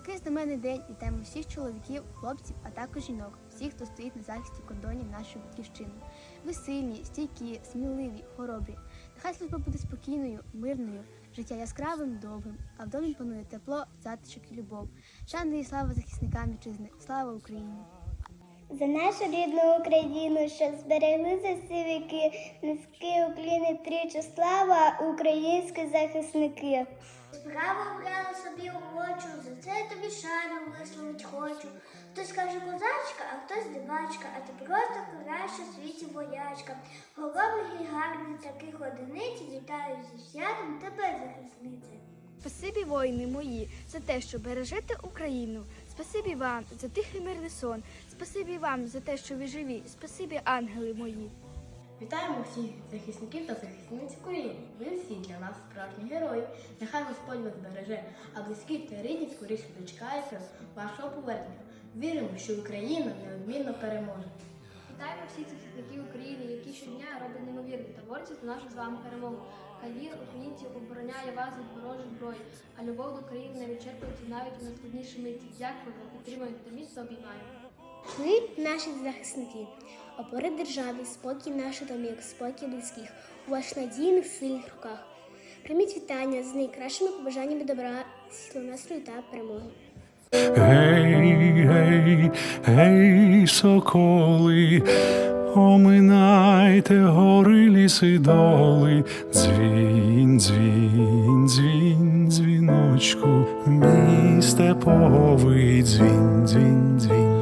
такий знаменний день вітаємо всіх чоловіків, хлопців, а також жінок, всіх, хто стоїть на захисті кордонів нашої батьківщини. Ви сильні, стійкі, сміливі, хоробрі. Нехай служба буде спокійною, мирною, життя яскравим, довгим, а в домі панує тепло, затишок і любов. Шана і слава захисникам вітчизни. Слава Україні! За нашу рідну Україну, що зберегли за всі віки, низькі укліни тричі слава, українські захисники. Справа брала собі охочу, це тобі шану висловить хочу. Хтось каже козачка, а хтось дивачка, а ти просто краща в світі воячка. Голових і гарних таких одиниць вітаю зі святом тебе, захиснице. Спасибі, воїни мої, за те, що бережете Україну. Спасибі вам за тихий мирний сон. Спасибі вам за те, що ви живі. Спасибі, ангели мої. Вітаємо всіх захисників та захисниць Всі для нас справжні герої. Нехай Господь вас береже, а близькі та рідні скоріше дочекаються вашого повернення. Віримо, що Україна неодмінно переможе. Вітаємо всіх захисників України, які щодня роблять неймовірні та борються за нашу з вами перемогу. Хай вір українців обороняє вас від ворожої зброї, а любов до України не відчерпується навіть у найскладніші миті. Дякую, підтримуєте та міцно обіймаю. Ви наші захисники, опори держави, спокій наших домів, спокій близьких, у ваших надійних сильних руках. Прийміть вітання з найкращими побажаннями добра, світлого настрою та перемоги. Гей, гей, гей, соколи, оминайте гори, ліси, доли, дзвін, дзвін, дзвін, дзвіночку, мій степовий дзвін, дзвін, дзвін.